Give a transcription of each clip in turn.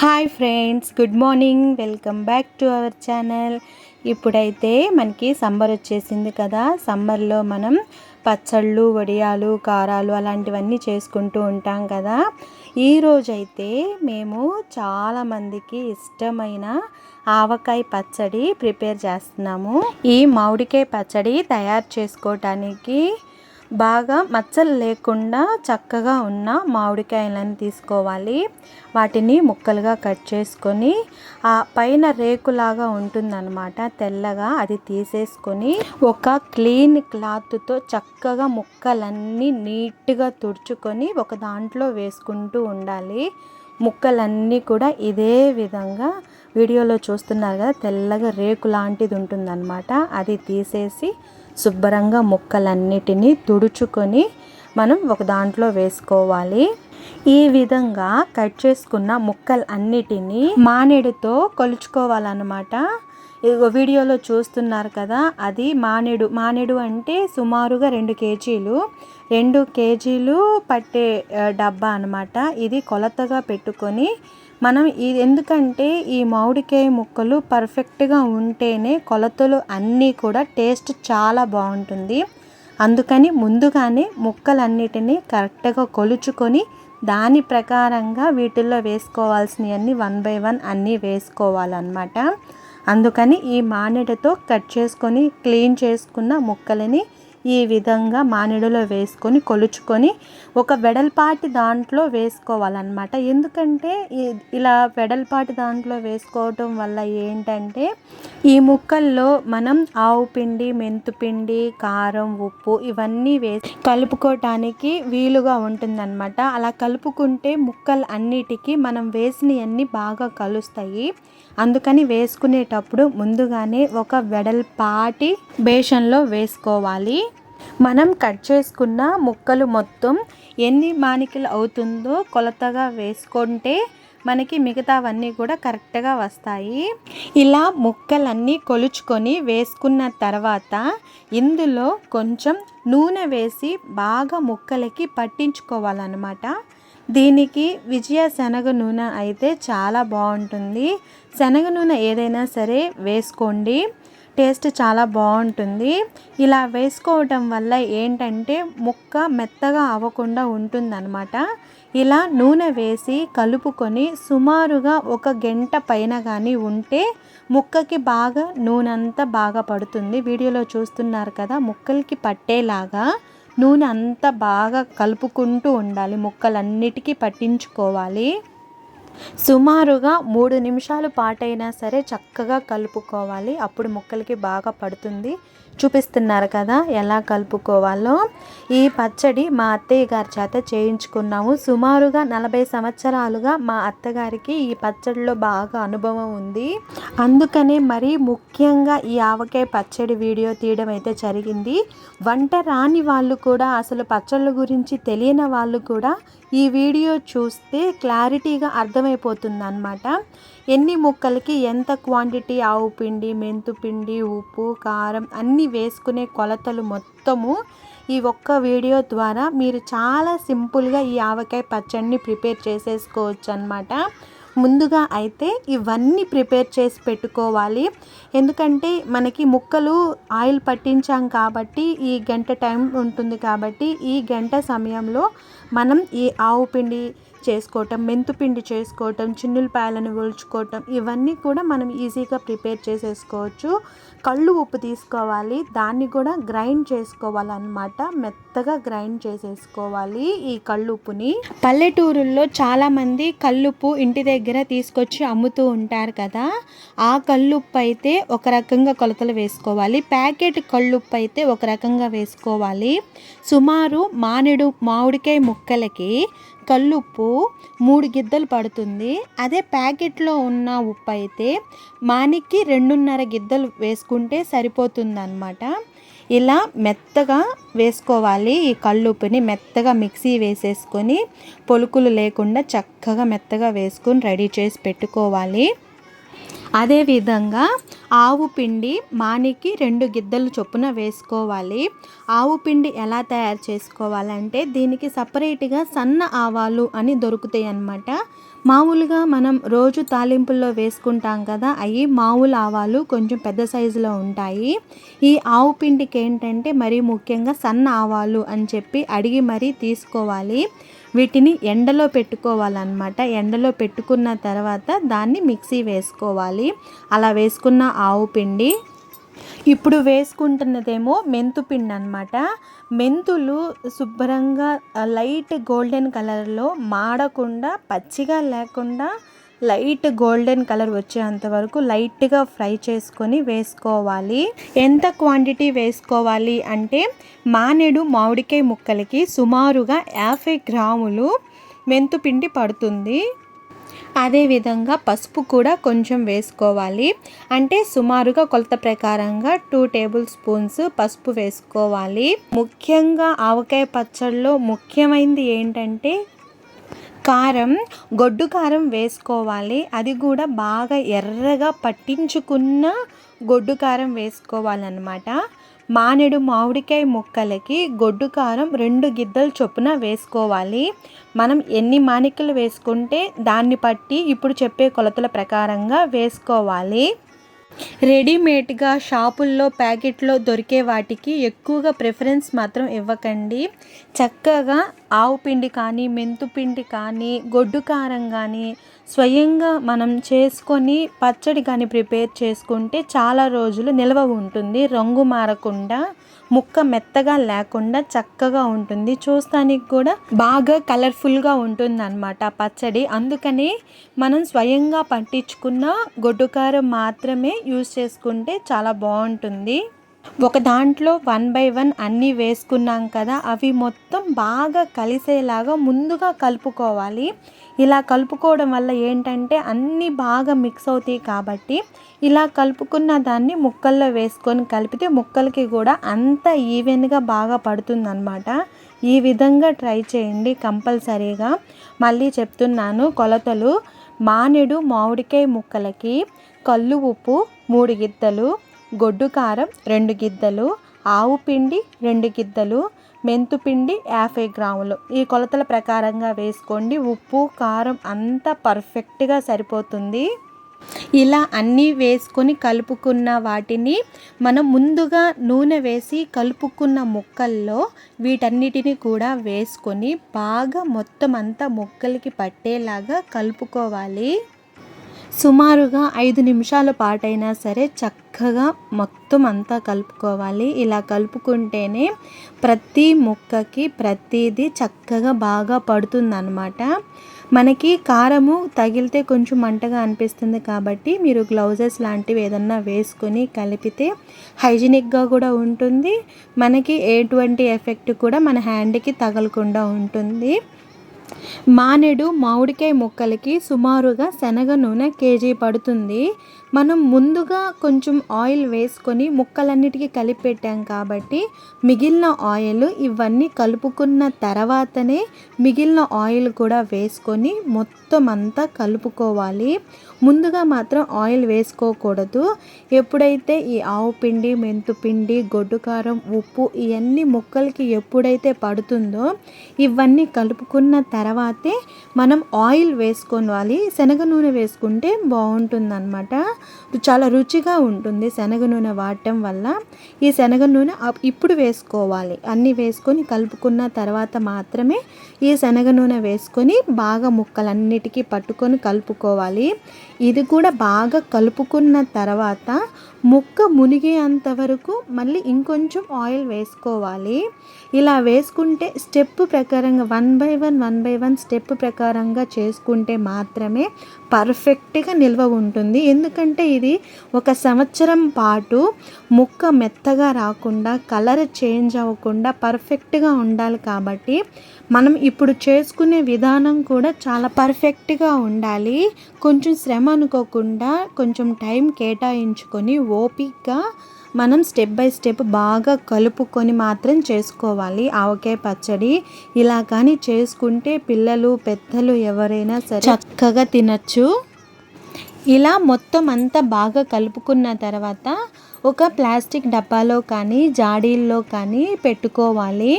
Hi friends good morning. Welcome back to our channel. ఇప్పుడైతే మనకి summer వచ్చేసింది కదా. సమ్మర్లో మనం పచ్చళ్ళు వడియాలు కారాలు అలాంటివన్నీ చేసుకుంటూ ఉంటాం కదా. ఈరోజైతే మేము చాలామందికి ఇష్టమైన ఆవకాయ పచ్చడి ప్రిపేర్ చేస్తున్నాము. ఈ మామిడికాయ పచ్చడి తయారు చేసుకోవటానికి బాగా మచ్చలు లేకుండా చక్కగా ఉన్న మామిడికాయలను తీసుకోవాలి. వాటిని ముక్కలుగా కట్ చేసుకొని ఆ పైన రేకులాగా ఉంటుందన్నమాట. తెల్లగా అది తీసేసుకొని ఒక క్లీన్ క్లాత్తో చక్కగా ముక్కలన్నీ నీట్గా తుడుచుకొని ఒక దాంట్లో వేసుకుంటూ ఉండాలి. ముక్కలన్నీ కూడా ఇదే విధంగా వీడియోలో చూస్తున్నారు కదా తెల్లగా రేకు లాంటిది ఉంటుందన్నమాట. అది తీసేసి శుభ్రంగా ముక్కలన్నిటినీ తుడుచుకొని మనం ఒక దాంట్లో వేసుకోవాలి. ఈ విధంగా కట్ చేసుకున్న ముక్కలు అన్నిటినీ మానేడుతో కొలుచుకోవాలన్నమాట. ఇదిగో వీడియోలో చూస్తున్నారు కదా అది మానేడు మానేడు అంటే సుమారుగా రెండు కేజీలు రెండు కేజీలు పట్టే డబ్బా అనమాట ఇది కొలతగా పెట్టుకొని మనం ఇది ఎందుకంటే ఈ మామిడికాయ ముక్కలు పర్ఫెక్ట్గా ఉంటేనే కొలతలు అన్నీ కూడా టేస్ట్ చాలా బాగుంటుంది. అందుకని ముందుగానే ముక్కలన్నిటినీ కరెక్ట్గా కొలుచుకొని దాని ప్రకారంగా వీటిల్లో వేసుకోవాల్సినవన్నీ వన్ బై వన్ అన్నీ వేసుకోవాలన్నమాట. అందుకని ఈ మానెడతో కట్ చేసుకొని క్లీన్ చేసుకున్న ముక్కలని ఈ విధంగా మానిడిలో వేసుకొని కొలుచుకొని ఒక వెడల్పాటి దాంట్లో వేసుకోవాలన్నమాట. ఎందుకంటే ఇలా వెడల్పాటి దాంట్లో వేసుకోవటం వల్ల ఏంటంటే ఈ ముక్కల్లో మనం ఆవు పిండి మెంతుపిండి కారం ఉప్పు ఇవన్నీ వేసి కలుపుకోవటానికి వీలుగా ఉంటుందన్నమాట. అలా కలుపుకుంటే ముక్కలు అన్నిటికీ మనం వేసినవన్నీ బాగా కలుస్తాయి. అందుకని వేసుకునేటప్పుడు ముందుగానే ఒక వెడల్పాటి బేషన్లో వేసుకోవాలి. మనం కట్ చేసుకున్న ముక్కలు మొత్తం ఎన్ని మానికలు అవుతుందో కొలతగా వేసుకుంటే మనకి మిగతావన్నీ కూడా కరెక్ట్గా వస్తాయి. ఇలా ముక్కలన్నీ కొలుచుకొని వేసుకున్న తర్వాత ఇందులో కొంచెం నూనె వేసి బాగా ముక్కలకి పట్టించుకోవాలన్నమాట. దీనికి విజయ శనగ నూనె అయితే చాలా బాగుంటుంది. శనగ నూనె ఏదైనా సరే వేసుకోండి. టేస్ట్ చాలా బాగుంటుంది. ఇలా వేసుకోవటం వల్ల ఏంటంటే ముక్క మెత్తగా అవ్వకుండా ఉంటుందన్నమాట. ఇలా నూనె వేసి కలుపుకొని సుమారుగా ఒక గంట పైన కానీ ఉంటే ముక్కకి బాగా నూనె అంతా బాగా పడుతుంది. వీడియోలో చూస్తున్నారు కదా ముక్కలకి పట్టేలాగా నూనె అంతా బాగా కలుపుకుంటూ ఉండాలి. ముక్కలన్నిటికీ పట్టించుకోవాలి. సుమారుగా మూడు నిమిషాలు పాటైనా సరే చక్కగా కలుపుకోవాలి. అప్పుడు ముక్కలకి బాగా పడుతుంది. చూపిస్తున్నారు కదా ఎలా కలుపుకోవాలో. ఈ పచ్చడి మా అత్తయ్య గారి చేత చేయించుకున్నాము. సుమారుగా నలభై సంవత్సరాలుగా మా అత్తగారికి ఈ పచ్చడిలో బాగా అనుభవం ఉంది. అందుకనే మరీ ముఖ్యంగా ఈ ఆవకాయ పచ్చడి వీడియో తీయడం అయితే జరిగింది. వంట రాని వాళ్ళు కూడా అసలు పచ్చళ్ళ గురించి తెలియని వాళ్ళు కూడా ఈ వీడియో చూస్తే క్లారిటీగా అర్థమైపోతుంది అనమాట ఎన్ని ముక్కలకి ఎంత క్వాంటిటీ ఆవు పిండి మెంతు పిండి ఉప్పు కారం అన్నీ వేసుకునే కొలతలు మొత్తము ఈ ఒక్క వీడియో ద్వారా మీరు చాలా సింపుల్గా ఈ ఆవకాయ పచ్చడిని ప్రిపేర్ చేసేసుకోవచ్చు అనమాట ముందుగా అయితే ఇవన్నీ ప్రిపేర్ చేసి పెట్టుకోవాలి. ఎందుకంటే మనకి ముక్కలు ఆయిల్ పట్టించాం కాబట్టి ఈ గంట టైం ఉంటుంది కాబట్టి ఈ గంట సమయంలో మనం ఈ ఆవు పిండి చేసుకోవటం మెంతుపిండి చేసుకోవటం చిన్నులపాయలను ఒలుచుకోవటం ఇవన్నీ కూడా మనం ఈజీగా ప్రిపేర్ చేసేసుకోవచ్చు. కళ్ళు ఉప్పు తీసుకోవాలి దాన్ని కూడా గ్రైండ్ చేసుకోవాలన్నమాట. మెత్తగా గ్రైండ్ చేసేసుకోవాలి ఈ కళ్ళుప్పుని పల్లెటూరుల్లో చాలామంది కల్లుప్పు ఇంటి దగ్గర తీసుకొచ్చి అమ్ముతూ ఉంటారు కదా ఆ కల్లుప్పు అయితే ఒక రకంగా కొలతలు వేసుకోవాలి. ప్యాకెట్ కళ్ళుప్పు అయితే ఒక రకంగా వేసుకోవాలి. సుమారు మానేడు మామిడికాయ ముక్కలకి కల్లుప్పు మూడు గిద్దలు పడుతుంది. అదే ప్యాకెట్లో ఉన్న ఉప్పు అయితే మానికి రెండున్నర గిద్దలు వేసుకుంటే సరిపోతుందన్నమాట. ఇలా మెత్తగా వేసుకోవాలి. ఈ కల్లుప్పుని మెత్తగా మిక్సీ వేసేసుకొని పొలుకులు లేకుండా చక్కగా మెత్తగా వేసుకొని రెడీ చేసి పెట్టుకోవాలి. అదేవిధంగా ఆవు పిండి మానికి రెండు గిద్దలు చొప్పున వేసుకోవాలి. ఆవు పిండి ఎలా తయారు చేసుకోవాలంటే దీనికి సపరేట్గా సన్న ఆవాలు అని దొరుకుతాయి అన్నమాట. మామూలుగా మనం రోజు తాలింపుల్లో వేసుకుంటాం కదా అవి మామూలు ఆవాలు కొంచెం పెద్ద సైజులో ఉంటాయి. ఈ ఆవు పిండికి ఏంటంటే మరీ ముఖ్యంగా సన్న ఆవాలు అని చెప్పి అడిగి మరీ తీసుకోవాలి. వీటిని ఎండలో పెట్టుకోవాలన్నమాట. ఎండలో పెట్టుకున్న తర్వాత దాన్ని మిక్సీ వేసుకోవాలి. అలా వేసుకున్న ఆవు పిండి. ఇప్పుడు వేసుకుంటున్నదేమో మెంతుపిండి అనమాట మెంతులు శుభ్రంగా లైట్ గోల్డెన్ కలర్లో మాడకుండా పచ్చిగా లేకుండా లైట్ గోల్డెన్ కలర్ వచ్చేంత వరకు లైట్గా ఫ్రై చేసుకొని వేసుకోవాలి. ఎంత క్వాంటిటీ వేసుకోవాలి అంటే మానేడు మామిడికాయ ముక్కలకి సుమారుగా యాభై గ్రాములు మెంతుపిండి పడుతుంది. అదేవిధంగా పసుపు కూడా కొంచెం వేసుకోవాలి. అంటే సుమారుగా కొలత ప్రకారంగా టూ టేబుల్ స్పూన్స్ పసుపు వేసుకోవాలి. ముఖ్యంగా ఆవకాయ పచ్చడిలో ముఖ్యమైనది ఏంటంటే కారం గొడ్డు కారం వేసుకోవాలి. అది కూడా బాగా ఎర్రగా పట్టించుకున్న గొడ్డు కారం వేసుకోవాలన్నమాట. మానేడు మామిడికాయ ముక్కలకి గొడ్డు కారం రెండు గిద్దలు చొప్పున వేసుకోవాలి. మనం ఎన్ని మానికలు వేసుకుంటే దాన్ని బట్టి ఇప్పుడు చెప్పే కొలతల ప్రకారంగా వేసుకోవాలి. రెడీమేడ్గా షాపుల్లో ప్యాకెట్లో దొరికే వాటికి ఎక్కువగా ప్రిఫరెన్స్ మాత్రం ఇవ్వకండి. చక్కగా ఆవు పిండి కానీ మెంతు పిండి కానీ గొడ్డు కారం కానీ స్వయంగా మనం చేసుకొని పచ్చడి కానీ ప్రిపేర్ చేసుకుంటే చాలా రోజులు నిల్వ ఉంటుంది. రంగు మారకుండా ముక్క మెత్తగా లేకుండా చక్కగా ఉంటుంది. చూస్తానికి కూడా బాగా కలర్ఫుల్గా ఉంటుంది అనమాట పచ్చడి. అందుకని మనం స్వయంగా పట్టించుకున్న గొడ్డుకారం మాత్రమే యూస్ చేసుకుంటే చాలా బాగుంటుంది. ఒక దాంట్లో వన్ బై వన్ అన్నీ వేసుకున్నాం కదా అవి మొత్తం బాగా కలిసేలాగా ముందుగా కలుపుకోవాలి. ఇలా కలుపుకోవడం వల్ల ఏంటంటే అన్నీ బాగా మిక్స్ అవుతాయి కాబట్టి ఇలా కలుపుకున్న దాన్ని ముక్కల్లో వేసుకొని కలిపితే ముక్కలకి కూడా అంత ఈవెన్గా బాగా పడుతుందన్నమాట. ఈ విధంగా ట్రై చేయండి కంపల్సరీగా. మళ్ళీ చెప్తున్నాను కొలతలు మానేడు మామిడికాయ ముక్కలకి కళ్ళు ఉప్పు మూడు గిద్దలు గొడ్డు కారం రెండు గిద్దలు ఆవు పిండి రెండు గిద్దలు మెంతుపిండి యాభై గ్రాములు. ఈ కొలతల ప్రకారంగా వేసుకోండి. ఉప్పు కారం అంతా పర్ఫెక్ట్గా సరిపోతుంది. ఇలా అన్నీ వేసుకొని కలుపుకున్న వాటిని మనం ముందుగా నూనె వేసి కలుపుకున్న ముక్కల్లో వీటన్నిటిని కూడా వేసుకొని బాగా మొత్తం అంతా ముక్కలకి పట్టేలాగా కలుపుకోవాలి. సుమారుగా ఐదు నిమిషాల పాటైనా సరే చక్కగా మొత్తం అంతా కలుపుకోవాలి. ఇలా కలుపుకుంటేనే ప్రతి ముక్కకి ప్రతిదీ చక్కగా బాగా పడుతుందన్నమాట. మనకి కారము తగిలితే కొంచెం మంటగా అనిపిస్తుంది కాబట్టి మీరు గ్లౌజెస్ లాంటివి ఏదన్నా వేసుకొని కలిపితే హైజీనిక్గా కూడా ఉంటుంది. మనకి ఎటువంటి ఎఫెక్ట్ కూడా మన హ్యాండ్కి తగలకుండా ఉంటుంది. మానేడు మామిడికాయ ముక్కలకి సుమారుగా శనగ నూనె కేజీ పడుతుంది. మనం ముందుగా కొంచెం ఆయిల్ వేసుకొని ముక్కలన్నిటికీ కలిపి పెట్టాం కాబట్టి మిగిలిన ఆయిల్ ఇవన్నీ కలుపుకున్న తర్వాతనే మిగిలిన ఆయిల్ కూడా వేసుకొని మొత్తం అంతా కలుపుకోవాలి. ముందుగా మాత్రం ఆయిల్ వేసుకోకూడదు. ఎప్పుడైతే ఈ ఆవు పిండి మెంతు పిండి గొడ్డు కారం ఉప్పు ఇవన్నీ ముక్కలకి ఎప్పుడైతే పడుతుందో ఇవన్నీ కలుపుకున్న తర్వాతే మనం ఆయిల్ వేసుకోవాలి. శనగ నూనె వేసుకుంటే బాగుంటుందన్నమాట. చాలా రుచిగా ఉంటుంది శనగ నూనె వాడటం వల్ల. ఈ శనగ నూనె ఇప్పుడు వేసుకోవాలి. అన్నీ వేసుకొని కలుపుకున్న తర్వాత మాత్రమే ఈ శనగ నూనె వేసుకొని బాగా ముక్కలన్నిటికీ పట్టుకొని కలుపుకోవాలి. ఇది కూడా బాగా కలుపుకున్న తర్వాత ముక్క మునిగేంత వరకు మళ్ళీ ఇంకొంచెం ఆయిల్ వేసుకోవాలి. ఇలా వేసుకుంటే స్టెప్ ప్రకారంగా one by one one by one step ప్రకారంగా చేసుకుంటే మాత్రమే పర్ఫెక్ట్గా నిల్వ ఉంటుంది. ఎందుకంటే ఇది ఒక సంవత్సరం పాటు ముక్క మెత్తగా రాకుండా కలర్ చేంజ్ అవ్వకుండా పర్ఫెక్ట్గా ఉండాలి కాబట్టి మనం ఇప్పుడు చేసుకునే విధానం కూడా చాలా పర్ఫెక్ట్గా ఉండాలి. కొంచెం శ్రమ అనుకోకుండా కొంచెం టైం కేటాయించుకొని ఓపిక్గా మనం స్టెప్ బై స్టెప్ బాగా కలుపుకొని మాత్రం చేసుకోవాలి. ఆవకాయ పచ్చడి ఇలా కానీ చేసుకుంటే పిల్లలు పెద్దలు ఎవరైనా సరే చక్కగా తినచ్చు. ఇలా మొత్తం అంతా బాగా కలుపుకున్న తర్వాత ఒక ప్లాస్టిక్ డబ్బాలో కానీ జాడీల్లో కానీ పెట్టుకోవాలి.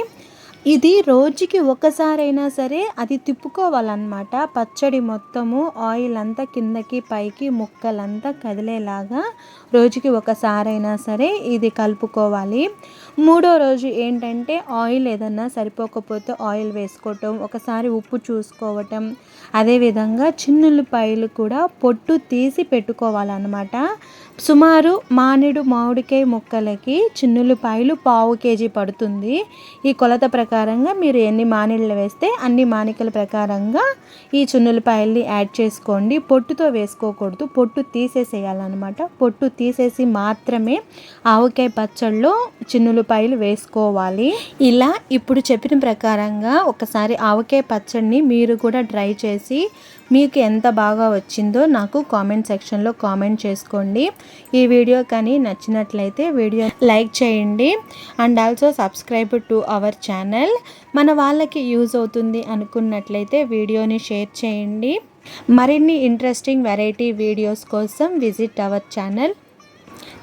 ఇది రోజుకి ఒకసారైనా సరే అది తిప్పుకోవాలన్నమాట. పచ్చడి మొత్తము ఆయిల్ అంతా కిందకి పైకి ముక్కలంతా కదిలేలాగా రోజుకి ఒకసారైనా సరే ఇది కలుపుకోవాలి. మూడో రోజు ఏంటంటే ఆయిల్ ఏదన్నా సరిపోకపోతే ఆయిల్ వేసుకోవటం ఒకసారి ఉప్పు చూసుకోవటం అదేవిధంగా చిన్నుల్లిపాయలు కూడా పొట్టు తీసి పెట్టుకోవాలన్నమాట. సుమారు మానేడు మామిడికాయ ముక్కలకి చిన్నుల్లిపాయలు పావు కేజీ పడుతుంది. ఈ కొలత ప్రకారంగా మీరు ఎన్ని మానిళ్ళు వేస్తే అన్ని మానికల ప్రకారంగా ఈ చున్నులపాయల్ని యాడ్ చేసుకోండి. పొట్టుతో వేసుకోకూడదు. పొట్టు తీసేసేయాలన్నమాట. పొట్టు తీసేసి మాత్రమే ఆవకాయ పచ్చళ్ళలో ఉల్లిపాయలు వేసుకోవాలి. ఇలా ఇప్పుడు చెప్పిన ప్రకారంగా ఒకసారి ఆవకాయ పచ్చడిని మీరు కూడా ట్రై చేసి మీకు ఎంత బాగా వచ్చిందో నాకు కామెంట్ సెక్షన్లో కామెంట్ చేసుకోండి. ఈ వీడియో కానీ నచ్చినట్లయితే వీడియో లైక్ చేయండి. And also subscribe to our channel. మన వాళ్ళకి యూజ్ అవుతుంది అనుకున్నట్లయితే వీడియోని షేర్ చేయండి. మరిన్ని ఇంట్రెస్టింగ్ వెరైటీ వీడియోస్ కోసం visit our channel.